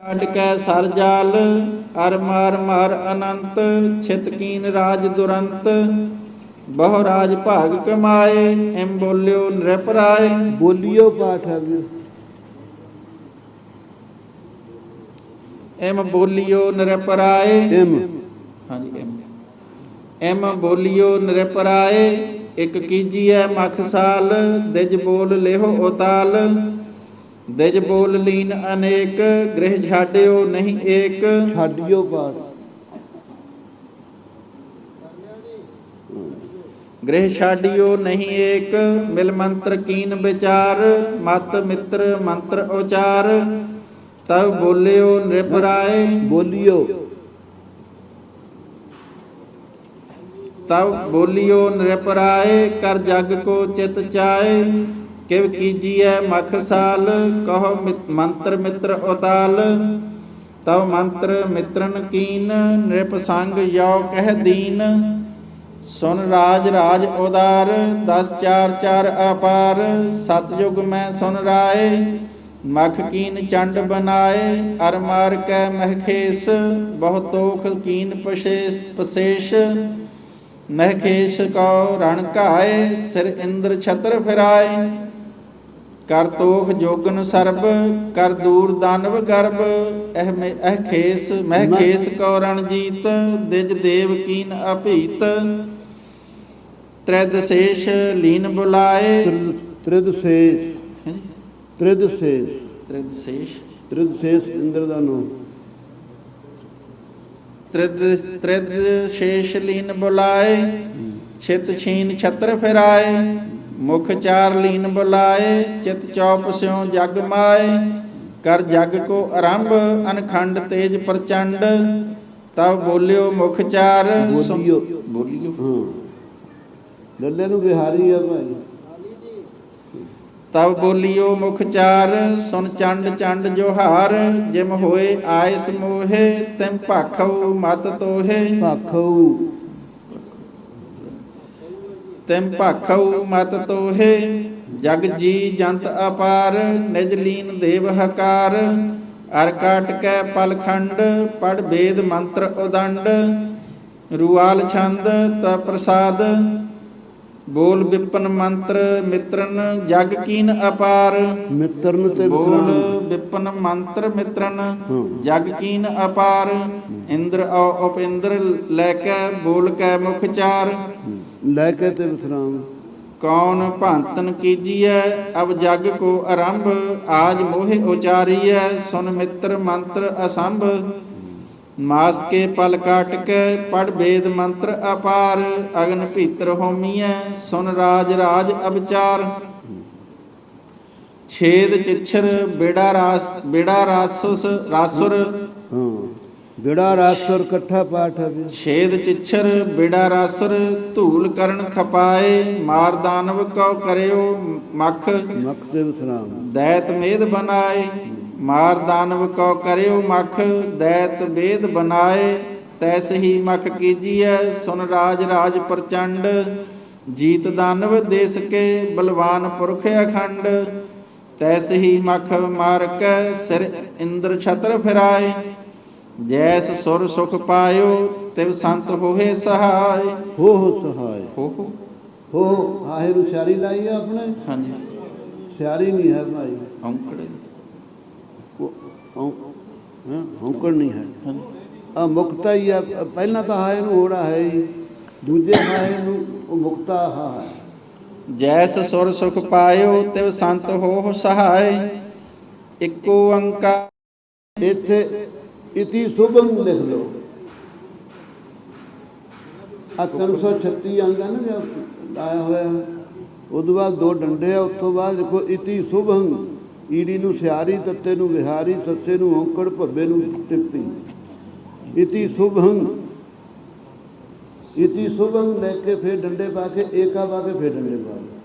ਛੱਡ ਕੇ ਸਰ ਜਾਲ ਅਰ ਮਾਰ ਮਾਰ ਅਨੰਤ ਛਿਤ ਕੀਨ ਰਾਜ ਦੁਰੰਤ। ਬਹੁ ਰਾਜ ਭਾਗ ਕਮਾਏ ਐਮ ਬੋਲਿਓ ਨ੍ਰਿਪਰਾਏ ਬੋਲਿਓ ਪਾਠ ਹੈ ਵੀ ਐਮ ਬੋਲਿਓ ਨ੍ਰਿਪਰਾਏ ਇਮ ਹਾਂਜੀ ਐਮ। ਐਮ ਬੋਲਿਓ ਨ੍ਰਿਪਰਾਏ ਇਕ ਕੀਜੀਐ ਮਖ ਸਾਲ ਦਿਜ ਬੋਲ ਲਿਹੋ ਉਤਾਲ। ਦਿਜ ਬੋਲ ਲੀਨ ਅਨੇਕ ਗ੍ਰਹਿ ਛਾਡਿਓ ਨਹੀਂ ਏਕ। ਛਾਡਿਓ ਪਾਠ ਗ੍ਰਹਿ ਛਾਡਿਓ ਨਹੀਂ ਏਕ ਮਿਲ ਮੰਤਰ ਕੀਨ ਵਿਚਾਰ ਮਤ ਮਿੱਤਰ ਮੰਤਰ ਉਚਾਰ। ਤਬ ਬੋਲਿਓ ਨ੍ਰਿਪਰਾਏ ਬੋਲਿਓ। ਤਬ ਬੋਲਿਓ ਨ੍ਰਿਪਰਾਏ ਕਰ ਜਗ ਕੋ ਚਿਤ ਚਾਏ। ਕਿਵ ਕੀਜੀਐ ਮਖ ਸਾਲ, ਕਹੋ ਮੰਤਰ ਮਿੱਤਰ ਉਤਾਲ, ਤਵ ਮੰਤਰ ਮਿੱਤਰਨ ਕੀਨ, ਨ੍ਰਿਪ ਸੰਗ ਯੋ ਕਹਿ ਦੀਨ, ਸੁਨ ਰਾਜ ਰਾਜ ਉਦਾਰ, ਦਸ ਚਾਰ ਚਾਰ ਅਪਾਰ ਸਤਜੁਗ ਮੈਂ ਸੁਨ ਰਾਏ, ਮਖ ਕੀਨ ਚੰਡ ਬਨਾਏ, ਅਰ ਮਾਰ ਕੈ ਮਹਖੇਸ ਬਹੁ ਤੋਖ ਕੀਨ ਪਸ਼ੇਸ ਪਸੇਸ਼ ਮਹਕੇਸ਼ ਕੋ ਰਣ ਘਾਏ, ਸਿਰ ਇੰਦਰ ਛਤਰ ਫਿਰਾਏ ਕਰ ਤੋਖ ਜੋਗਨ ਸਰਬ ਕਰ ਦੂਰ ਦਾਨਵ ਗਰਬ ਇਹ ਮੇ- ਇਹ ਖੇਸ ਮਹਕੇਸ਼ ਕੋ ਰਣ ਜੀਤ ਦਿਜ ਦੇਵ ਕੀਨ ਅਭੀਤ। ਤ੍ਰਿਦ ਸੇਸ਼ ਲੀਨ ਬੁਲਾਏ। ਤ੍ਰਿਦ ਸੇਸ਼। ਤ੍ਰਿਦ ਸੇਸ਼। ਤ੍ਰਿਦ ਸੇਸ਼। ਤ੍ਰਿਦ ਸੇਸ਼ ਇੰਦਰ ਦਾ ਨਾਮ। ਤ੍ਰਿਦ ਤ੍ਰਿਦ ਸ਼ੇਸ਼ ਲੀਨ ਬੁਲਾਏ। ਛਿਤ ਛੀਨ ਛਤਰ ਫਿਰਾਏ। ਮੁਖ ਚਾਰ ਲੀਨ ਬੁਲਾਏ ਚਿਤ ਚੌਪ ਸਿਉ ਜਗ ਮਾਏ। ਕਰ ਜਗ ਕੋ ਆਰੰਭ ਅਨਖੰਡ ਤੇਜ ਪ੍ਰਚੰਡ। ਤਬ ਬੋਲਿਓ ਮੁਖ ਚਾਰ। ਬੋਲਿਓ। ਬੋਲਿਓ। ਹਾਂ। ਲੱਲੇ ਨੂੰ ਬਿਹਾਰੀ ਆ ਭਾਈ। ਤਬ ਬੋਲਿਓ ਮੁਖ ਚਾਰ। ਸੁਨ ਚੰਡ ਚੰਡ ਜੋਹਾਰ। ਜਿਮ ਹੋਏ ਆਇਸ ਮੋਹੇ ਤਿਮ ਭਾਖਉ ਮਤ ਤੋਹੇ। ਭਾਖਉ। ਤਿਮ ਭਾਖਉ ਮਤ ਤੋਹੇ ਜਗ ਜੀ ਜੰਤ ਅਪਾਰ ਨਿਜ ਲੀਨ ਦੇਵ ਹਕਾਰ। ਅਰ ਕਾਟ ਕੈ ਪਲਖੰਡ ਪੜ ਵੇਦ ਮੰਤਰ ਉਦੰਡ। ਰੂਆਲ ਛੰਦ ਤ ਪ੍ਰਸਾਦ ਬੋਲ ਵਿਪਨ ਮੰਤਰ ਮਿੱਤਰਨ ਜਗ ਕੀਨ ਅਪਾਰ। ਮਿੱਤਰਨ ਤੇ ਬੋਲ ਵਿਪਨ ਮੰਤਰ ਮਿੱਤਰਨ। ਜਗ ਕੀਨ ਅਪਾਰ। ਇੰਦਰ ਔ ਉਪਿੰਦਰ ਲੈ ਕੇ ਬੋਲ ਕੇ ਮੁਖ ਚਾਰ। ਲੈ ਕੇ ਤੇ ਵਿਸਰਾਮ। ਕੌਣ ਭੰਤਨ ਕੀਜੀਐ? ਅਬ ਜਗ ਕੋ ਆਰੰਭ ਆਜ ਮੋਹਿ ਉਚਾਰੀਐ ਸੁਨ ਮਿੱਤਰ ਮੰਤਰ ਅਸੰਭ। ਮਾਸ ਕੇ ਪਲ ਕਾਟ ਕੇ ਪੜ ਵੇਦ ਮੰਤਰ ਅਪਾਰ। ਅਗਨ ਭੀਤਰ ਹੋਮੀਐ ਸੁਨ ਰਾਜ ਰਾਜ ਅਬਚਾਰ। ਛੇਦ ਚਿਛਰ ਬੇੜਾ ਰਾਸ ਬੇੜਾ ਰਾਸੁਸ ਰਾਸੁਰ। ਬਿੜਾ ਰਾਸਰ ਇਕੱਠਾ ਪਾਠ ਹੈ ਛੇਦ ਚਿਛਰ ਬੇੜਾ ਰਾਸੁਰ ਧੂਲ ਕਰਨ ਖਪਾਏ ਮਾਰ ਦਾਨਵ ਕਉ ਕਰਿਓ ਮਖ। ਮਖ ਤੇ ਵਿਸਰਾਮ ਦੈਤ ਮੇਦ ਬਨਾਏ ਮਾਰ ਦਾਨਵ ਕਉ ਕਰਿਓ ਮਖ। ਦੈਤ ਵੇਦ ਬਨਾਏ ਤੈਸ ਹੀ ਮਖ ਕੀਜੀਐ ਸੁਨ ਰਾਜ ਰਾਜ ਪ੍ਰਚੰਡ। ਜੀਤ ਦਾਨਵ ਦੇਸ ਕੇ ਬਲਵਾਨ ਪੁਰਖ ਅਖੰਡ। ਤੈਸ ਹੀ ਮਖ ਮਾਰ ਕੈ ਸਿਰ ਇੰਦਰ ਛਤਰ ਫਿਰਾਏ ਜੈਸ ਸੁਰ ਸੁਖ ਪਾਇਓ ਤਿਵ ਸੰਤ ਹੋਏ ਸਹਾਈ ਹੋ ਹੋ ਸਹਾਇ। ਹੋ ਹੋ। ਹੋ ਆਹੇ ਨੂੰ ਸਿਆਰੀ ਲਾਈ ਆ ਆਪਣੇ? ਹਾਂਜੀ। ਸਿਆਰੀ ਨਹੀਂ ਹੈ ਭਾਈ। ਔਂਕੜੇ। ਹਾਂ ਹੌਂਕੜ ਨਹੀਂ ਹੈ। ਆ ਮੁਕਤਾ ਹੀ ਆ ਪਹਿਲਾਂ ਤਾਂ ਹਾਏ ਨੂੰ ਹੋੜਾ ਹੈ ਹੀ ਦੂਜੇ ਹਾਏ ਨੂੰ ਉਹ ਮੁਕਤਾ ਹਾ ਹੈ। ਜੈਸ ਸੁਰ ਸੁਖ ਪਾਇਓ ਤਿਵ ਸੰਤ ਹੋ ਸਹਾਇ। ਇੱਕੋ ਓੰਕਾਰ ਇੱਥੇ ਇਤੀ ਸੁਭੰ ਲਿਖ ਲਓ ਆ 336 ਅੰਗ ਹੈ ਨਾ ਜੋ ਲਾਇਆ ਹੋਇਆ ਉਦੋਂ ਬਾਅਦ ਦੋ ਡੰਡੇ ਆ ਉਸ ਤੋਂ ਬਾਅਦ ਦੇਖੋ ਇਤੀ ਸੁਭੰ ਈੜੀ ਨੂੰ ਸਿਆਰੀ ਤੱਤੇ ਨੂੰ ਵਿਹਾਰੀ ਸੱਸੇ ਨੂੰ ਔਂਕੜ ਭੱਬੇ ਨੂੰ ਟਿੱਪੀ ਇਤੀ ਸੁਭੰ ਇਤੀ ਸੁਭੰ ਲੈ ਕੇ ਫਿਰ ਡੰਡੇ ਪਾ ਕੇ ਏਕਾ ਪਾ ਕੇ ਫਿਰ ਡੰਡੇ ਪਾ ਲਓ।